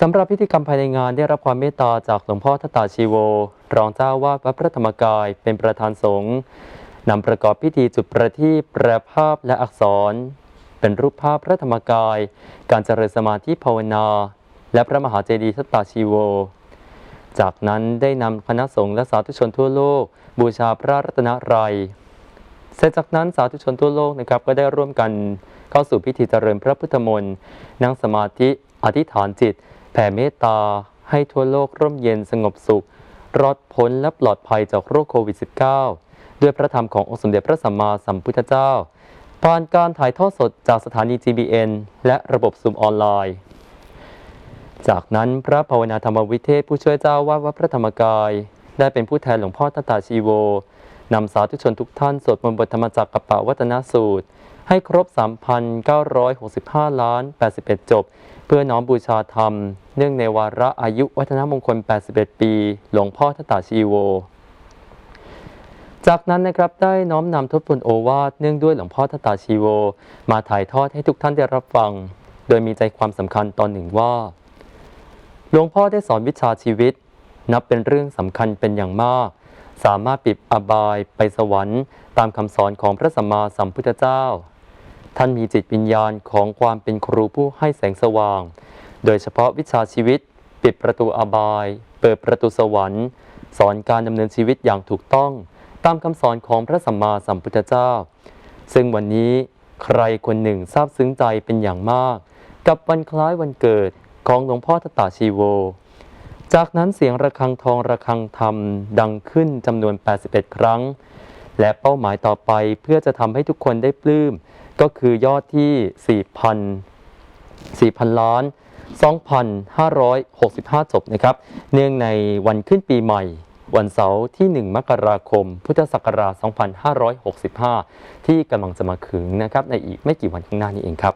สำหรับพิธีกรรมภายในงานได้รับความเมตตาจากหลวงพ่อทัตตาชีโว รองเจ้าวาดวัดพระธรรมกายเป็นประธานสงฆ์นำประกอบพิธีจุดประทีปแปรภาพและอักษร เป็นรูปภาพพระธรรมกาย การเจริญสมาธิภาวนา และพระมหาเจดีย์ทัตตาชีโว จากนั้นได้นำคณะสงฆ์และสาธุชนทั่วโลก บูชาพระรัตนรัยเสร็จจากนั้นสาธุชนทั่วโลกนะครับก็ได้ร่วมกันเข้าสู่พิธีเจริญพระพุทธมนต์นั่งสมาธิอธิษฐานจิต แผ่เมตตาให้ทั่วโลกร่มเย็นสงบสุข รอดพ้นและปลอดภัยจากโรคโควิด -19 ด้วยพระธรรมขององค์สมเด็จพระสัมมาสัมพุทธเจ้า ผ่านการถ่ายทอดสดจากสถานี GBN และระบบซูมออนไลน์ จากนั้นพระภาวนาธรรมวิเทศผู้ช่วยเจ้าวาดวัดพระธรรมกาย ได้เป็นผู้แทนหลวงพ่อตตาชีโว นำสาธุชนทุกท่านสวดมนต์บทธรรมจักรกับปะวัตนสูตร ให้ครบ 3,965 ล้าน 81 จบ เพื่อน้อมบูชาธรรม เนื่องในวาระอายุวัฒนมงคล 81 ปี หลวงพ่อทตาชีโว จากนั้นนะครับได้น้อมนำทบทวนโอวาทเนื่องด้วยหลวงพ่อทัตตาชีโว มาถ่ายทอดให้ทุกท่านได้รับฟัง โดยมีใจความสำคัญตอนหนึ่งว่า หลวงพ่อได้สอนวิชาชีวิต นับเป็นเรื่องสำคัญเป็นอย่างมากสามารถปิดอบายไปสวรรค์ ตามคำสอนของพระสัมมาสัมพุทธเจ้า ท่านมีจิตวิญญาณของความเป็นครูผู้ให้แสงสว่าง โดยเฉพาะวิชาชีวิต ปิดประตูอบาย เปิดประตูสวรรค์ สอนการดำเนินชีวิตอย่างถูกต้อง ตามคำสอนของพระสัมมาสัมพุทธเจ้า ซึ่งวันนี้ใครคนหนึ่งซาบซึ้งใจเป็นอย่างมาก กับวันคล้ายวันเกิดของหลวงพ่อทตาชีโว จากนั้นเสียงระฆังทองระฆังธรรมดังขึ้นจำนวน 81 ครั้ง และเป้าหมายต่อไปเพื่อจะทำให้ทุกคนได้ปลื้ม ก็คือยอดที่ 4,000 4,000 ล้าน 2,565 ศพนะครับ เนื่องในวันขึ้นปีใหม่ วันเสาร์ที่ 1 มกราคม พุทธศักราช 2565 ที่กำลังจะมาถึงนะครับในอีกไม่กี่วันข้างหน้านี้เองครับ